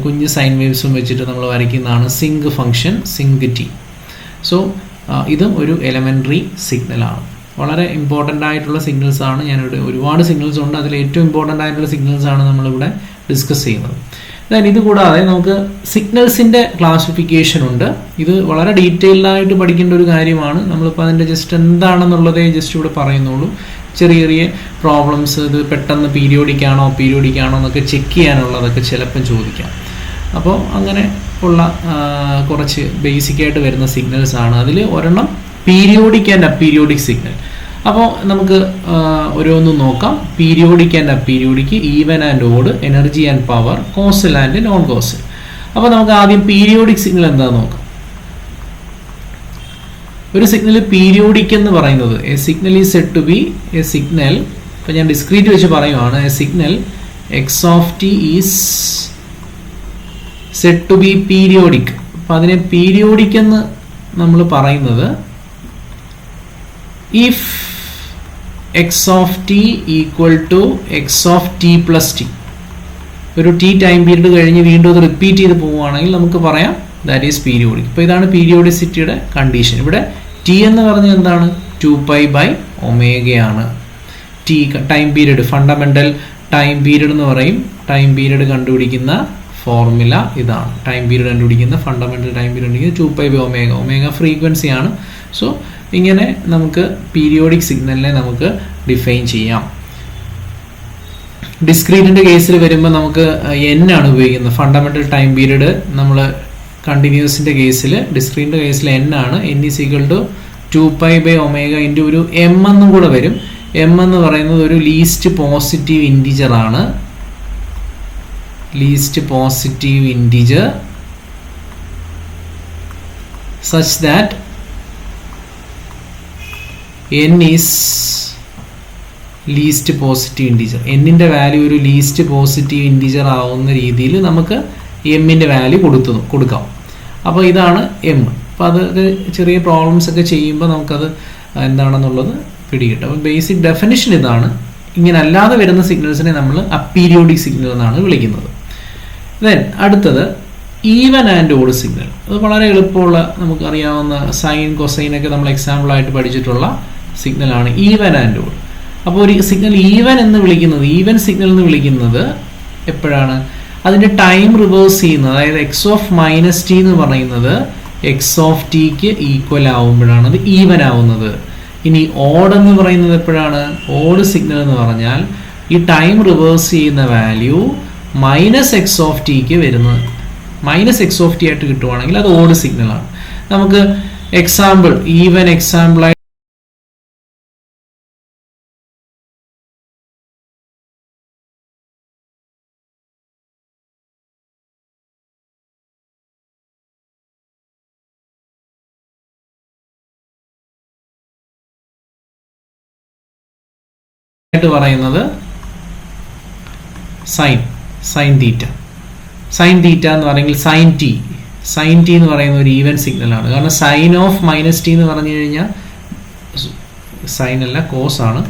A: കുഞ്ഞ് സൈൻ വേവ്സും വെച്ചിട്ട് നമ്മൾ വരയ്ക്കുന്നതാണ് sinc function sinc t so ഇതും ഒരു എലമെന്ററി സിഗ്നലാണ് വളരെ ഇമ്പോർട്ടന്റ് ആയിട്ടുള്ള സിഗ്നൽസ് ആണ്. ഞാനിവിടെ ഒരുപാട് സിഗ്നൽസ് ഉണ്ട്. അതിൽ ഏറ്റവും ഇമ്പോർട്ടന്റ് ആയിട്ടുള്ള സിഗ്നൽസ് ആണ് നമ്മളിവിടെ ഡിസ്കസ് ചെയ്യുന്നത്. ദാൻ ഇത് കൂടാതെ നമുക്ക് സിഗ്നൽസിന്റെ ക്ലാസിഫിക്കേഷൻ ഉണ്ട്. ഇത് വളരെ ഡീറ്റെയിൽഡായിട്ട് പഠിക്കേണ്ട ഒരു കാര്യമാണ്. നമ്മളിപ്പോൾ അതിന്റെ ജസ്റ്റ് എന്താണെന്നുള്ളതേ ജസ്റ്റ് ഇവിടെ പറയുന്നുള്ളൂ. ചെറിയ ചെറിയ പ്രോബ്ലംസ് ഇത് പെട്ടെന്ന് പീരിയോഡിക് ആണോ പീരിയോഡിക് ആണോ എന്നൊക്കെ ചെക്ക് ചെയ്യാനുള്ളതൊക്കെ ചിലപ്പം ചോദിക്കാം. അപ്പോൾ അങ്ങനെ ഉള്ള കുറച്ച് ബേസിക് ആയിട്ട് വരുന്ന സിഗ്നൽസ് ആണ്. അതിൽ ഒരെണ്ണം പീരിയോഡിക് ആൻഡ് അപ്പീരിയോഡിക് സിഗ്നൽ അപ്പോൾ നമുക്ക് ഓരോന്നും നോക്കാം. Periodic and aperiodic even and odd energy and power causal and non causal അപ്പോൾ നമുക്ക് ആദ്യം പീരിയോഡിക് സിഗ്നൽ എന്താണെന്ന് നോക്കാം. ഒരു സിഗ്നൽ പീരിയോഡിക് എന്ന് പറയുന്നത്. A signal is said to be a signal ഇപ്പം ഞാൻ ഡിസ്ക്രീറ്റ് വെച്ച് പറയുവാണ്. A signal x of t is said to be periodic അപ്പം അതിനെ പീരിയോഡിക് എന്ന് നമ്മൾ പറയുന്നത്. If x of t equal to x of t plus t ഒരു ടി ടൈം പീരീഡ് കഴിഞ്ഞ് വീണ്ടും അത് റിപ്പീറ്റ് ചെയ്ത് പോവുകയാണെങ്കിൽ നമുക്ക് പറയാം ദാറ്റ് ഈസ് പീരിയോഡിക് ഇപ്പോൾ ഇതാണ് പീരിയോഡിസിറ്റിയുടെ കണ്ടീഷൻ ഇവിടെ ടി എന്ന് പറഞ്ഞാൽ എന്താണ്? Two pi by ഒമേഗയാണ് T time period fundamental time period എന്ന് പറയും. ടൈം പീരീഡ് കണ്ടുപിടിക്കുന്ന ഫോർമുല ഇതാണ്. ടൈം പീരീഡ് കണ്ടുപിടിക്കുന്ന fundamental time period two pi by omega omega frequency ആണ്. സോ ഇങ്ങനെ നമുക്ക് പീരിയോഡിക് സിഗ്നലിനെ നമുക്ക് ഡിഫൈൻ ചെയ്യാം. ഡിസ്ക്രീറ്റിന്റെ കേസിൽ വരുമ്പോൾ നമുക്ക് എൻ ആണ് ഉപയോഗിക്കുന്നത്. ഫണ്ടമെന്റൽ ടൈം പീരീഡ് നമ്മൾ കണ്ടിന്യൂസിന്റെ കേസിൽ ഡിസ്ക്രീന്റെ കേസിൽ എൻ ആണ്. N is equal to two pi by omega into ഒരു എം എന്നും കൂടെ വരും. എം എന്ന് പറയുന്നത് ഒരു ലീസ്റ്റ് പോസിറ്റീവ് ഇന്റിജർ ആണ്. Least positive integer such that n is least positive integer എന്നിന്റെ വാല്യൂ ഒരു ലീസ്റ്റ് പോസിറ്റീവ് ഇന്റീജർ ആവുന്ന രീതിയിൽ നമുക്ക് എമ്മിന്റെ വാല്യൂ കൊടുത്തു കൊടുക്കാം. അപ്പോൾ ഇതാണ് എം അപ്പോൾ അത് ചെറിയ പ്രോബ്ലംസ് ഒക്കെ ചെയ്യുമ്പോൾ നമുക്കത് എന്താണെന്നുള്ളത് പിടികിട്ടും. അപ്പോൾ ബേസിക് ഡെഫിനിഷൻ ഇതാണ്. ഇങ്ങനെ അല്ലാതെ വരുന്ന സിഗ്നൽസിനെ നമ്മൾ അപ്പീരിയോഡിക് സിഗ്നൽ എന്നാണ് വിളിക്കുന്നത്. ദെൻ അടുത്തത് ഈവൻ ആൻഡ് ഓഡ് സിഗ്നൽ അത് വളരെ എളുപ്പമുള്ള നമുക്കറിയാവുന്ന സൈൻ കൊസൈൻ ഒക്കെ നമ്മൾ എക്സാമ്പിളായിട്ട് പഠിച്ചിട്ടുള്ള സിഗ്നലാണ് ഈവൻ ആൻഡ് ഓഡ് അപ്പോൾ ഒരു സിഗ്നൽ ഈവൻ എന്ന് വിളിക്കുന്നത് ഈവൻ സിഗ്നൽ എന്ന് വിളിക്കുന്നത് എപ്പോഴാണ്? അതിന്റെ ടൈം റിവേഴ്സ് ചെയ്യുന്നത് അതായത് എക്സ് ഓഫ് മൈനസ് ടി എന്ന് പറയുന്നത് എക്സ് ഓഫ് ടിക്ക് ഈക്വൽ ആവുമ്പോഴാണ് അത് ഈവൻ ആവുന്നത്. ഇനി ഓഡ് എന്ന് പറയുന്നത് എപ്പോഴാണ്? ഓഡ് സിഗ്നൽ എന്ന് പറഞ്ഞാൽ ഈ ടൈം റിവേഴ്സ് ചെയ്യുന്ന വാല്യൂ മൈനസ് എക്സ് ഓഫ് ടിക്ക് വരുന്നത്. മൈനസ് എക്സ് ഓഫ് ടി ആയിട്ട് കിട്ടുവാണെങ്കിൽ അത് ഓഡ് സിഗ്നലാണ് നമുക്ക് എക്സാമ്പിൾ ഈവൻ എക്സാമ്പിൾ ആയിട്ട് പറയുന്നത് sine sine theta sine theta എന്ന് പറയുമെങ്കിൽ സൈൻ ടി സൈൻ ടി എന്ന് പറയുന്ന ഒരു ഈവൻ സിഗ്നലാണ് കാരണം സൈൻ ഓഫ് മൈനസ് ടി എന്ന് പറഞ്ഞു കഴിഞ്ഞാൽ സൈൻ അല്ല കോസ് ആണ്.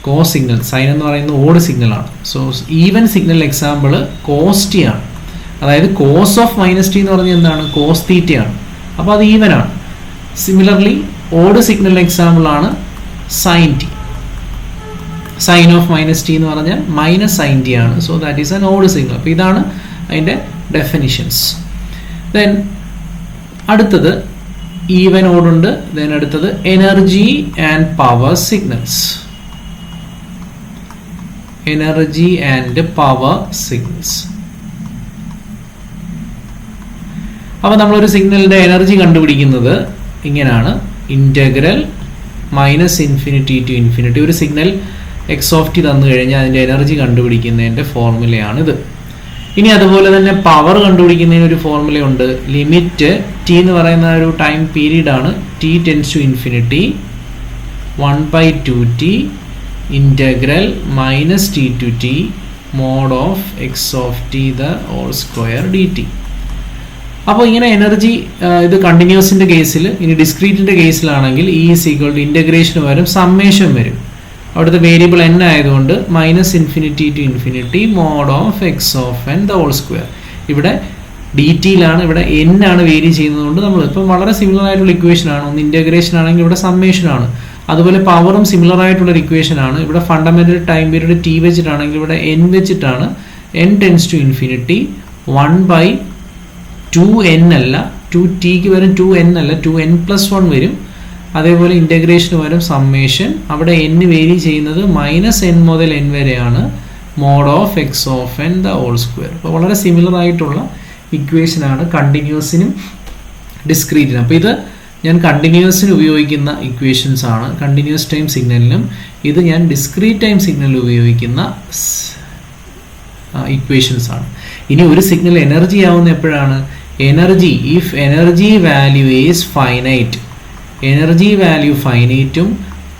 A: കോസ് സിഗ്നൽ സൈൻ എന്ന് പറയുന്നത് ഓഡ് സിഗ്നലാണ് so even signal example cos t ആണ്. അതായത് കോസ് ഓഫ് മൈനസ് ടി എന്ന് പറഞ്ഞാൽ എന്താണ്? കോസ് തീറ്റയാണ് അപ്പോൾ അത് ഈവൻ ആണ്. സിമിലർലി ഓഡ് സിഗ്നൽ എക്സാമ്പിൾ ആണ് sine t sine of minus t എന്ന് പറഞ്ഞാൽ മൈനസ് സൈൻ ടി ആണ്. So that is an odd signal അപ്പോൾ ഇതാണ് അതിന്റെ ഡെഫിനിഷൻസ് ദെൻ അടുത്തത് ഈവൻ ഓടുണ്ട് ദെൻ അടുത്തത് energy and power signals energy and power signals അപ്പോൾ നമ്മളൊരു സിഗ്നലിന്റെ എനർജി കണ്ടുപിടിക്കുന്നത് ഇങ്ങനെയാണ് integral minus infinity to infinity ഒരു സിഗ്നൽ എക്സ് ഓഫ് ടി തന്നു കഴിഞ്ഞാൽ അതിന്റെ എനർജി കണ്ടുപിടിക്കുന്നതിന്റെ ഫോർമുലയാണിത് ഇനി അതുപോലെ തന്നെ പവർ കണ്ടുപിടിക്കുന്നതിന് ഒരു ഫോർമുലയുണ്ട് ലിമിറ്റ് ടി എന്ന് പറയുന്ന ഒരു ടൈം പീരീഡ് ആണ്. T tends to infinity one by two T integral minus T to T mod of x of t the whole square d t അപ്പോൾ ഇങ്ങനെ എനർജി ഇത് കണ്ടിന്യൂസിന്റെ കേസിൽ ഇനി ഡിസ്ക്രീറ്റിന്റെ കേസിലാണെങ്കിൽ ഈ സീക്വൾ ടു ഇന്റഗ്രേഷന് വരും സമ്മേഷൻ വരും. അവിടുത്തെ വേരിയബിൾ എൻ ആയതുകൊണ്ട് minus infinity to infinity mod of x of n the whole square ഇവിടെ ഡി ടിയിലാണ് ഇവിടെ എൻ ആണ് വേരി ചെയ്യുന്നതുകൊണ്ട് നമ്മൾ ഇപ്പം വളരെ സിമിലർ ആയിട്ടുള്ള ഇക്വേഷൻ ആണ്. ഒന്ന് ഇന്റഗ്രേഷൻ ആണെങ്കിൽ ഇവിടെ സമ്മേഷൻ ആണ്. അതുപോലെ പവറും സിമിലർ ആയിട്ടുള്ള ഇക്വേഷൻ ആണ്. ഇവിടെ ഫണ്ടമെന്റൽ ടൈം പീരീഡ് ടി വെച്ചിട്ടാണെങ്കിൽ ഇവിടെ എൻ വെച്ചിട്ടാണ് n tends to infinity one by two n അല്ല ടു ടിക്ക് വരും ടു എൻ അല്ല ടു എൻ പ്ലസ് വൺ വരും. അതേപോലെ ഇന്റഗ്രേഷന് വരും സമ്മേഷൻ അവിടെ എൻ വേരി ചെയ്യുന്നത് മൈനസ് എൻ മുതൽ എൻ വരെയാണ്. Mod of x of n the whole square അപ്പോൾ വളരെ സിമിലർ ആയിട്ടുള്ള ഇക്വേഷനാണ് കണ്ടിന്യൂസിനും ഡിസ്ക്രീറ്റിനും അപ്പോൾ ഇത് ഞാൻ കണ്ടിന്യൂസിന് ഉപയോഗിക്കുന്ന ഇക്വേഷൻസ് ആണ്. കണ്ടിന്യൂസ് ടൈം സിഗ്നലിനും ഇത് ഞാൻ ഡിസ്ക്രീറ്റ് ടൈം സിഗ്നലിൽ ഉപയോഗിക്കുന്ന ഇക്വേഷൻസ് ആണ്. ഇനി ഒരു സിഗ്നൽ എനർജി ആവുന്ന എപ്പോഴാണ്? Energy if energy value is finite energy value ഫൈനൈറ്റും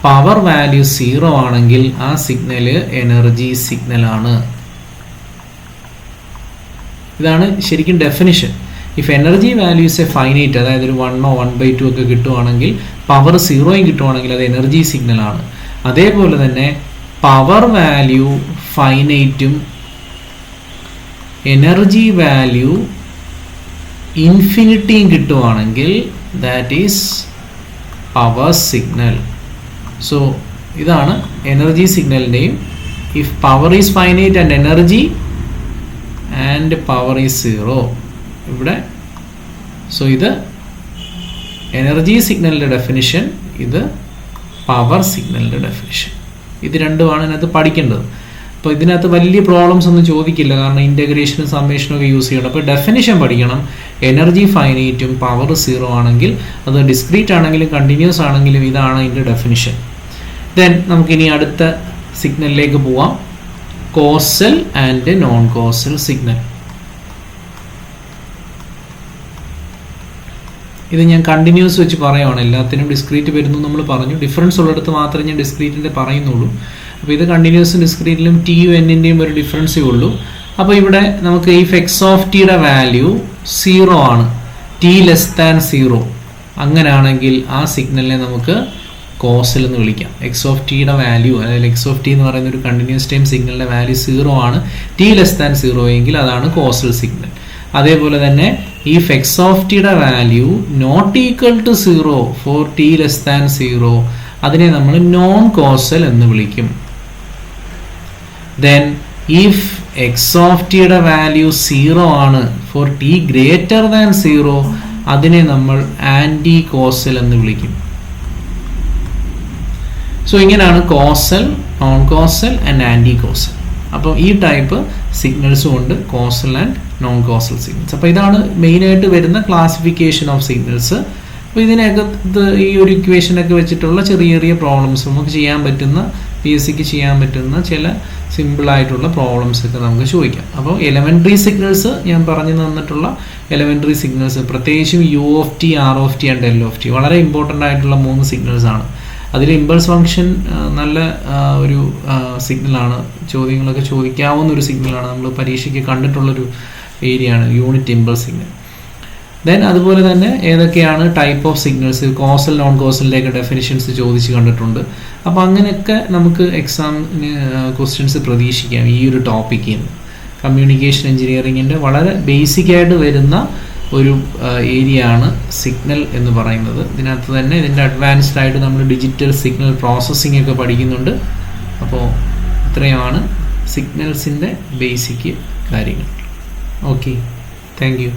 A: power value zero ആണെങ്കിൽ ആ സിഗ്നൽ എനർജി സിഗ്നലാണ്. ഇതാണ് ശരിക്കും definition if energy values a finite അതായത് ഒരു വണ്ണോ വൺ ബൈ ടു ഒക്കെ കിട്ടുവാണെങ്കിൽ പവർ സീറോയും കിട്ടുവാണെങ്കിൽ അത് എനർജി സിഗ്നലാണ് അതേപോലെ തന്നെ പവർ വാല്യൂ ഫൈനൈറ്റും എനർജി വാല്യൂ ഇൻഫിനിറ്റിയും കിട്ടുവാണെങ്കിൽ that is power signal so ഇതാണ് energy സിഗ്നലിന്റെയും if power is finite and energy and power is zero ഇവിടെ സോ ഇത് എനർജി സിഗ്നലിന്റെ ഡെഫിനിഷൻ ഇത് പവർ സിഗ്നലിന്റെ ഡെഫിനിഷൻ ഇത് രണ്ടുമാണ് ഇതിനകത്ത് പഠിക്കേണ്ടത്. അപ്പോൾ ഇതിനകത്ത് വലിയ പ്രോബ്ലംസ് ഒന്നും ചോദിക്കില്ല. കാരണം ഇന്റഗ്രേഷനും സമ്മേഷനും ഒക്കെ യൂസ് ചെയ്യണം. അപ്പോൾ ഡെഫിനിഷൻ പഠിക്കണം. എനർജി ഫൈനൈറ്റും പവർ സീറോ ആണെങ്കിൽ അത് ഡിസ്ക്രീറ്റ് ആണെങ്കിലും കണ്ടിന്യൂസ് ആണെങ്കിലും ഇതാണ് ഇതിന്റെ ഡെഫിനിഷൻ ദെൻ നമുക്കിനി അടുത്ത സിഗ്നലിലേക്ക് പോവാം. Causal and non causal signal ഇത് ഞാൻ കണ്ടിന്യൂസ് വെച്ച് പറയുവാണ്. എല്ലാത്തിനും ഡിസ്ക്രീറ്റ് വരുന്നു നമ്മൾ പറഞ്ഞു. ഡിഫറൻസ് ഉള്ളിടത്ത് മാത്രമേ ഞാൻ ഡിസ്ക്രീറ്റിന്റെ പറയുന്നുള്ളൂ. അപ്പോൾ ഇത് കണ്ടിന്യൂസ് ഡിസ്ക്രീറ്റിലും ടി യു എന്നിന്റെയും ഒരു ഡിഫറൻസേ ഉള്ളൂ. അപ്പോൾ ഇവിടെ നമുക്ക് ഈ ഫെക്സ് ഓഫ് ടിയുടെ വാല്യൂ സീറോ ആണ്. ടി ലെസ് ദാൻ സീറോ അങ്ങനെയാണെങ്കിൽ ആ സിഗ്നലിനെ നമുക്ക് കോസിൽ എന്ന് വിളിക്കാം. എക്സ് ഓഫ് ടിയുടെ വാല്യൂ അതായത് എക്സ് ഓഫ് ടി എന്ന് പറയുന്ന ഒരു കണ്ടിന്യൂസ് ടൈം സിഗ്നലിന്റെ വാല്യൂ സീറോ ആണ്. ടി ലെസ് ദാൻ സീറോ എങ്കിൽ അതാണ് കോസൽ സിഗ്നൽ അതേപോലെ തന്നെ ഈ ഫെക്സ് ഓഫ് ടിയുടെ value not equal to zero for t less than zero അതിനെ നമ്മൾ നോൺ കോസൽ എന്ന് വിളിക്കും. ദെൻ ഇഫ് എക്സ് ഓഫ് ടിയുടെ വാല്യൂ സീറോ ആണ് for t greater than zero അതിനെ നമ്മൾ ആന്റി കോസൽ എന്ന് വിളിക്കും. സോ ഇങ്ങനെയാണ് causal non causal and anti causal അപ്പോൾ ഈ ടൈപ്പ് സിഗ്നൽസും ഉണ്ട് causal and non causal signals അപ്പോൾ ഇതാണ് മെയിനായിട്ട് വരുന്ന ക്ലാസിഫിക്കേഷൻ ഓഫ് സിഗ്നൽസ് അപ്പോൾ ഇതിനകത്ത് ഈ ഒരു ഇക്വേഷനൊക്കെ വെച്ചിട്ടുള്ള ചെറിയ ചെറിയ പ്രോബ്ലംസ് നമുക്ക് ചെയ്യാൻ പറ്റുന്ന പി എസ് സിക്ക് ചെയ്യാൻ പറ്റുന്ന ചില സിമ്പിളായിട്ടുള്ള പ്രോബ്ലംസ് ഒക്കെ നമുക്ക് ചോദിക്കാം. അപ്പോൾ എലമെന്ററി സിഗ്നൽസ് ഞാൻ പറഞ്ഞു തന്നിട്ടുള്ള എലമെന്ററി സിഗ്നൽസ് പ്രത്യേകിച്ചും u of t r of t and l of t വളരെ ഇമ്പോർട്ടന്റ് ആയിട്ടുള്ള മൂന്ന് സിഗ്നൽസ് ആണ്. അതിൽ ഇമ്പൾസ് ഫംഗ്ഷൻ നല്ല ഒരു സിഗ്നലാണ് ചോദ്യങ്ങളൊക്കെ ചോദിക്കാവുന്ന ഒരു സിഗ്നലാണ് നമ്മൾ പരീക്ഷയ്ക്ക് കണ്ടിട്ടുള്ളൊരു ഏരിയയാണ് യൂണിറ്റ് ഇമ്പൾസ് സിഗ്നൽ ദെൻ അതുപോലെ തന്നെ ഏതൊക്കെയാണ് type of signals causal non കോസലിന്റെയൊക്കെ definitions ചോദിച്ച് കണ്ടിട്ടുണ്ട്. അപ്പോൾ അങ്ങനെയൊക്കെ നമുക്ക് എക്സാമിന് ക്വസ്റ്റ്യൻസ് പ്രതീക്ഷിക്കാം ഈ ഒരു ടോപ്പിക്കിൽ നിന്ന് കമ്മ്യൂണിക്കേഷൻ എഞ്ചിനീയറിങ്ങിന്റെ വളരെ ബേസിക്കായിട്ട് വരുന്ന ഒരു ഏരിയ ആണ് സിഗ്നൽ എന്ന് പറയുന്നത്. ഇതിനകത്ത് തന്നെ ഇതിന്റെ അഡ്വാൻസ്ഡ് ആയിട്ട് നമ്മൾ ഡിജിറ്റൽ സിഗ്നൽ പ്രോസസ്സിംഗ് ഒക്കെ പഠിക്കുന്നുണ്ട്. അപ്പോൾ ഇത്രയുമാണ് സിഗ്നൽസിന്റെ ബേസിക് കാര്യങ്ങൾ. Okay thank you